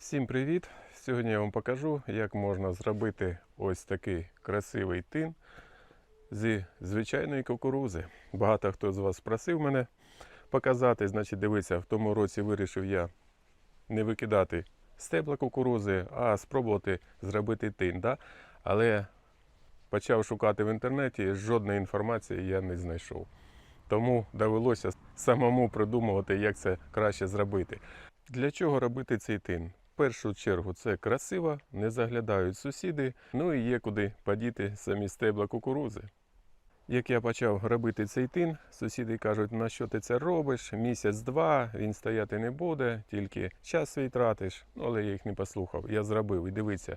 Всім привіт! Сьогодні я вам покажу, як можна зробити ось такий красивий тин зі звичайної кукурузи. Багато хто з вас просив мене показати. Значить, дивіться, в тому році вирішив я не викидати стебла кукурузи, а спробувати зробити тин. Да? Але почав шукати в інтернеті, жодної інформації я не знайшов. Тому довелося самому придумувати, як це краще зробити. Для чого робити цей тин? Першу чергу це красиво, не заглядають сусіди, ну і є куди подіти самі стебла кукурузи. Як я почав робити цей тин, сусіди кажуть, на що ти це робиш? Місяць-два, він стояти не буде, тільки час свій тратиш. Ну, але я їх не послухав. Я зробив і дивіться,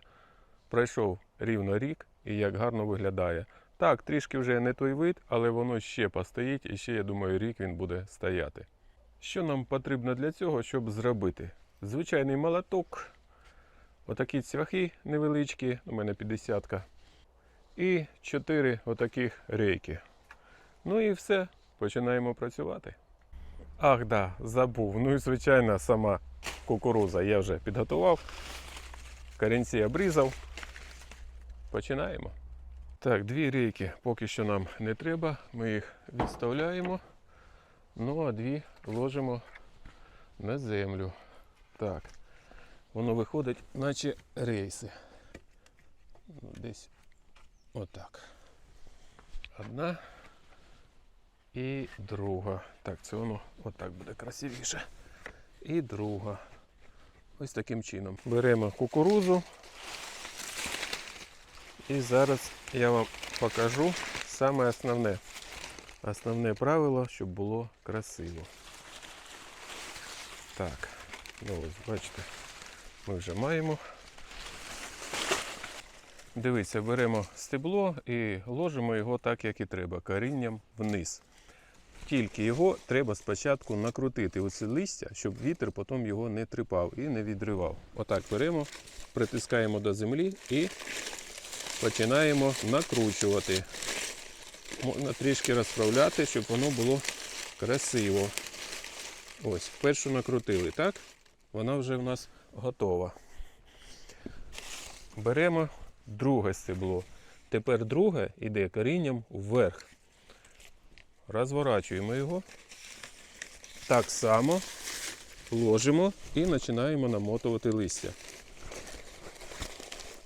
пройшов рівно рік і як гарно виглядає. Так, трішки вже не той вид, але воно ще постоїть і ще, я думаю, рік він буде стояти. Що нам потрібно для цього, щоб зробити? Звичайний молоток, отакі цвяхи невеличкі, у мене 50 і 4 отаких рейки. Ну і все, починаємо працювати. Ах, да, забув. Ну і звичайно, сама кукуруза я вже підготував. Корінці обрізав. Починаємо. Так, дві рейки поки що нам не треба. Ми їх відставляємо. Ну, а дві ложимо на землю. Так. Воно виходить, наче рейси. Ну, Десь отак. Одна і друга. Так, це воно отак буде красивіше. І друга. Ось таким чином. Беремо кукурузу. І зараз я вам покажу саме основне. Основне правило, щоб було красиво. Так, ну ось бачите, ми вже маємо. Дивіться, беремо стебло і ложимо його так, як і треба, корінням вниз. Тільки його треба спочатку накрутити оце листя, щоб вітер потім його не тріпав і не відривав. Отак беремо, притискаємо до землі і починаємо накручувати. Можна трішки розправляти, щоб воно було красиво. Ось, першу накрутили, так? Вона вже в нас готова. Беремо друге стебло. Тепер друге йде корінням вверх. Розворачуємо його. Так само ложимо і починаємо намотувати листя.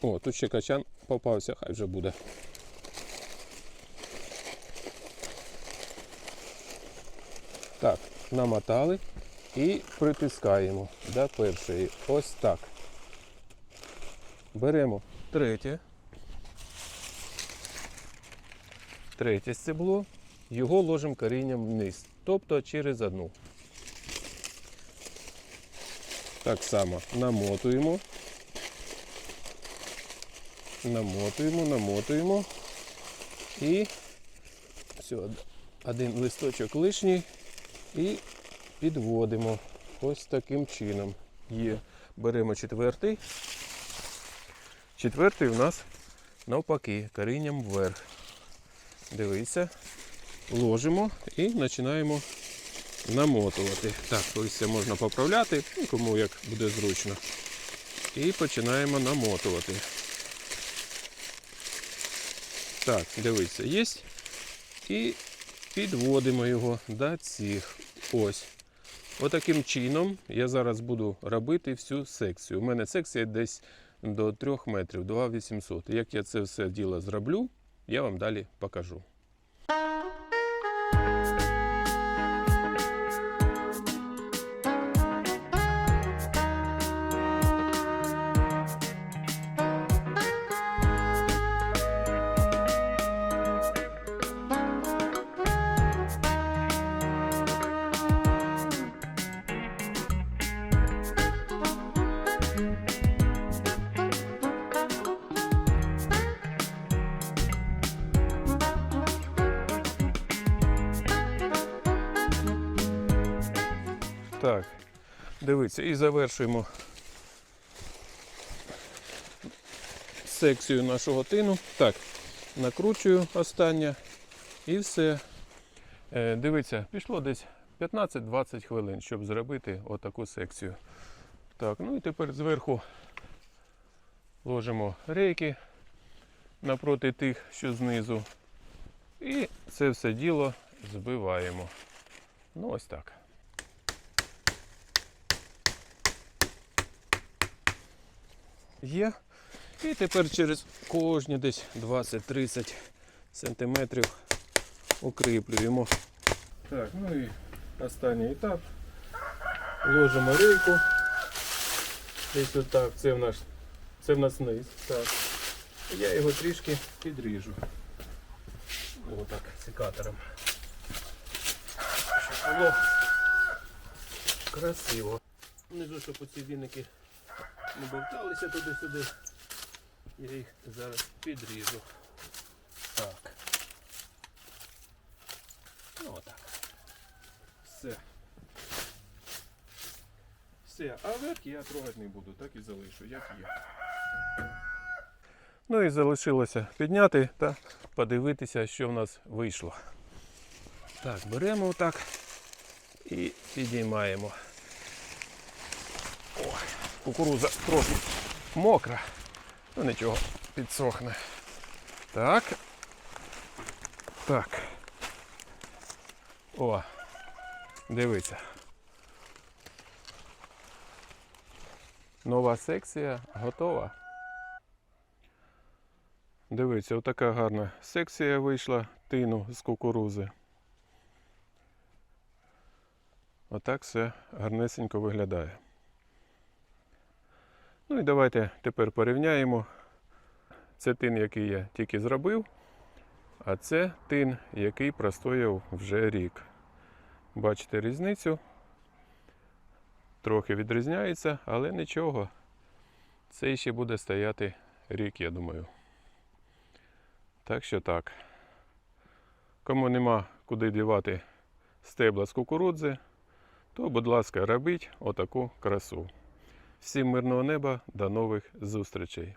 О, тут ще качан попався, хай вже буде. Так, намотали і притискаємо до першої. Ось так. Беремо третє. Третє стебло. Його ложимо корінням вниз, тобто через одну. Так само намотуємо. Намотуємо, намотуємо. І все, один листочок лишній. І підводимо ось таким чином. Є. Беремо четвертий. Четвертий у нас навпаки, корінням вверх. Дивіться, ложимо і починаємо намотувати. Так, листя можна поправляти, ну, кому як буде зручно. І починаємо намотувати. Так, дивіться, є. І підводимо його до цих. Ось. Отаким чином я зараз буду робити всю секцію. У мене секція десь до 3 метрів, 2800. Як я це все діло зроблю, я вам далі покажу. Так, дивіться, і завершуємо секцію нашого тину. Так, накручую останнє і все. Е, Дивіться, пішло десь 15-20 хвилин, щоб зробити отаку секцію. Так, ну і тепер зверху ложимо рейки напроти тих, що знизу. І це все діло збиваємо. Ну ось так. Є. І тепер через кожні десь 20-30 сантиметрів укріплюємо. Так, ну і останній етап. Ложимо рейку. Десь отак. Це в нас, це в нас низ. Так. Я його трішки підріжу. Отак, секатором. Щоб було красиво. Внизу, щоб оці віники не бовталися туди-сюди. Я їх зараз підріжу. Так. Ну отак. Все. Все, а верх я трогати не буду, так і залишу, як є. Ну і залишилося підняти та подивитися, що в нас вийшло. Так, беремо отак і підіймаємо. Кукуруза трохи мокра. Ну нічого, підсохне. Так. Так. О, дивіться. Нова секція готова. Дивіться, отака гарна секція вийшла тину з кукурузи. Отак все гарнесенько виглядає. Ну і давайте тепер порівняємо. Це тин, який я тільки зробив, а це тин, який простояв вже рік. Бачите різницю? Трохи відрізняється, але нічого. Цей ще буде стояти рік, я думаю. Так що так. Кому нема куди дівати стебла з кукурудзи, то, будь ласка, робіть отаку красу. Всім мирного неба, до нових зустрічей.